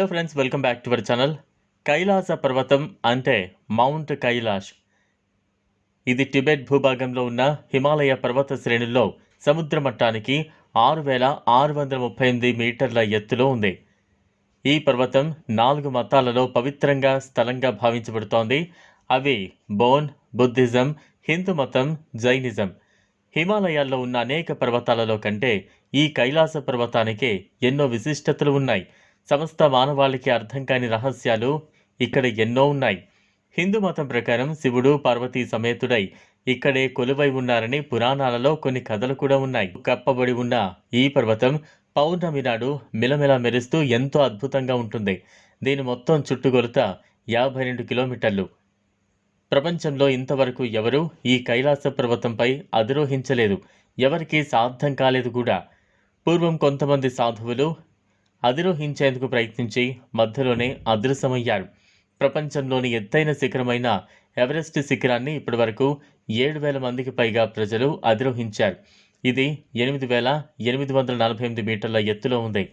Hello friends welcome back to our channel Kailasa పర్వతం అంటే mount Kailash ఇది టిబెట్ భూభాగంలో ఉన్న హిమాలయ పర్వత శ్రేణుల్లో సముద్ర మట్టానికి ఆరు వేల ఆరు వందల ముప్పై ఎనిమిది మీటర్ల ఎత్తులో ఉంది. ఈ పర్వతం నాలుగు మతాలలో పవిత్రంగా స్థలంగా భావించబడుతోంది. అవి బోన్ బుద్ధిజం హిందూ మతం జైనిజం. హిమాలయాల్లో ఉన్న అనేక పర్వతాలలో కంటే ఈ కైలాస పర్వతానికే ఎన్నో విశిష్టతలు ఉన్నాయి. సమస్త మానవాళికి అర్థం కాని రహస్యాలు ఇక్కడ ఎన్నో ఉన్నాయి. హిందూ మతం ప్రకారం శివుడు పార్వతీ సమేతుడై ఇక్కడే కొలువై ఉన్నారని పురాణాలలో కొన్ని కథలు కూడా ఉన్నాయి. కప్పబడి ఉన్న ఈ పర్వతం పౌర్ణమి నాడు మిలమిల మెరుస్తూ ఎంతో అద్భుతంగా ఉంటుంది. దీని మొత్తం చుట్టుకొలత యాభై రెండు కిలోమీటర్లు. ప్రపంచంలో ఇంతవరకు ఎవరూ ఈ కైలాస పర్వతంపై అధిరోహించలేదు. ఎవరికీ సాధ్యం కాలేదు కూడా. పూర్వం కొంతమంది సాధువులు అధిరోహించేందుకు ప్రయత్నించి మధ్యలోనే అదృశ్యమయ్యారు. ప్రపంచంలోని ఎత్తైన శిఖరమైన ఎవరెస్ట్ శిఖరాన్ని ఇప్పటివరకు ఏడు వేల మందికి పైగా ప్రజలు అధిరోహించారు. ఇది ఎనిమిది వేల ఎనిమిది వందల నలభై ఎనిమిది మీటర్ల ఎత్తులో ఉంది.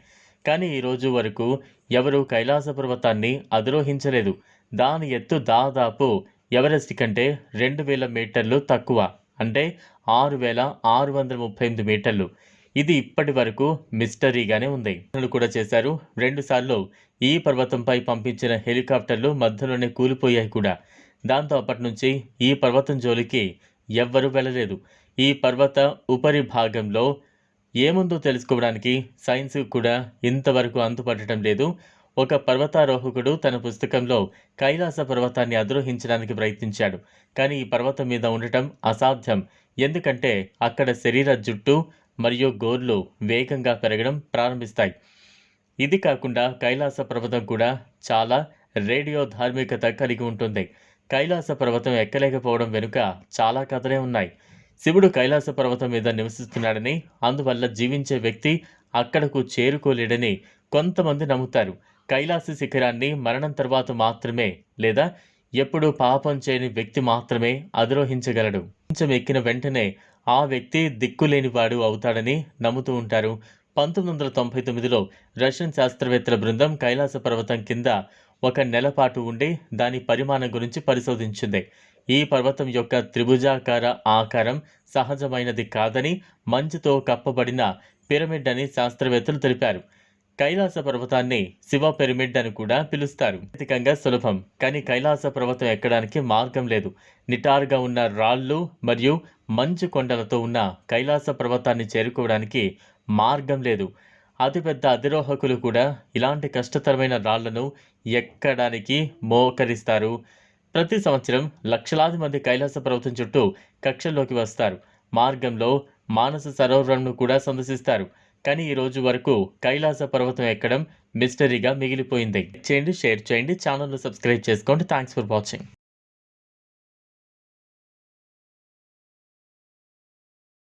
కానీ ఈ రోజు వరకు ఎవరూ కైలాస పర్వతాన్ని అధిరోహించలేదు. దాని ఎత్తు దాదాపు ఎవరెస్ట్ కంటే రెండు వేల మీటర్లు తక్కువ. అంటే ఆరు వేల ఆరు వందల ముప్పై ఎనిమిది మీటర్లు. ఇది ఇప్పటి వరకు మిస్టరీగానే ఉంది. కూడా చేశారు. రెండుసార్లు ఈ పర్వతంపై పంపించిన హెలికాప్టర్లు మధ్యలోనే కూలిపోయాయి కూడా. దాంతో అప్పటి నుంచి ఈ పర్వతం జోలికి ఎవ్వరూ వెళ్ళలేదు. ఈ పర్వత ఉపరి భాగంలో ఏముందో తెలుసుకోవడానికి సైన్స్ కూడా ఇంతవరకు అంతుపట్టడం లేదు. ఒక పర్వతారోహకుడు తన పుస్తకంలో కైలాస పర్వతాన్ని అధిరోహించడానికి ప్రయత్నించాడు. కానీ ఈ పర్వతం మీద ఉండటం అసాధ్యం. ఎందుకంటే అక్కడ శరీర జుట్టు మరియు గోర్లు వేగంగా పెరగడం ప్రారంభిస్తాయి. ఇది కాకుండా కైలాస పర్వతం కూడా చాలా రేడియో ధార్మికత కలిగి ఉంటుంది. కైలాస పర్వతం ఎక్కలేకపోవడం వెనుక చాలా కథలే ఉన్నాయి. శివుడు కైలాస పర్వతం మీద నివసిస్తున్నాడని అందువల్ల జీవించే వ్యక్తి అక్కడకు చేరుకోలేడని కొంతమంది నమ్ముతారు. కైలాస శిఖరాన్ని మరణం తర్వాత మాత్రమే లేదా ఎప్పుడూ పాపం చేయని వ్యక్తి మాత్రమే అధిరోహించగలడు. కొంచెం ఎక్కిన వెంటనే ఆ వ్యక్తి దిక్కులేనివాడు అవుతాడని నమ్ముతూ ఉంటారు. పంతొమ్మిది వందల తొంభై తొమ్మిదిలో రష్యన్ శాస్త్రవేత్తల బృందం కైలాస పర్వతం కింద ఒక నెల పాటు ఉండి దాని పరిమాణం గురించి పరిశోధించింది. ఈ పర్వతం యొక్క త్రిభుజాకార ఆకారం సహజమైనది కాదని మంచుతో కప్పబడిన పిరమిడ్ అని శాస్త్రవేత్తలు తెలిపారు. కైలాస పర్వతాన్ని శివ పిరమిడ్ అని కూడా పిలుస్తారు. ఆర్థికంగా సులభం. కానీ కైలాస పర్వతం ఎక్కడానికి మార్గం లేదు. నిటారుగా ఉన్న రాళ్ళు మరియు మంచు కొండలతో ఉన్న కైలాస పర్వతాన్ని చేరుకోవడానికి మార్గం లేదు. అతిపెద్ద అధిరోహకులు కూడా ఇలాంటి కష్టతరమైన రాళ్ళను ఎక్కడానికి మోకరిస్తారు. ప్రతి సంవత్సరం లక్షలాది మంది కైలాస పర్వతం చుట్టూ కక్షల్లోకి వస్తారు. మార్గంలో మానస సరోవరంను కూడా సందర్శిస్తారు. కానీ ఈ రోజు వరకు కైలాస పర్వతం ఎక్కడం మిస్టరీగా మిగిలిపోయింది. చేయండి షేర్ చేయండి ఛానల్ను సబ్స్క్రైబ్ చేసుకోండి. Thanks for watching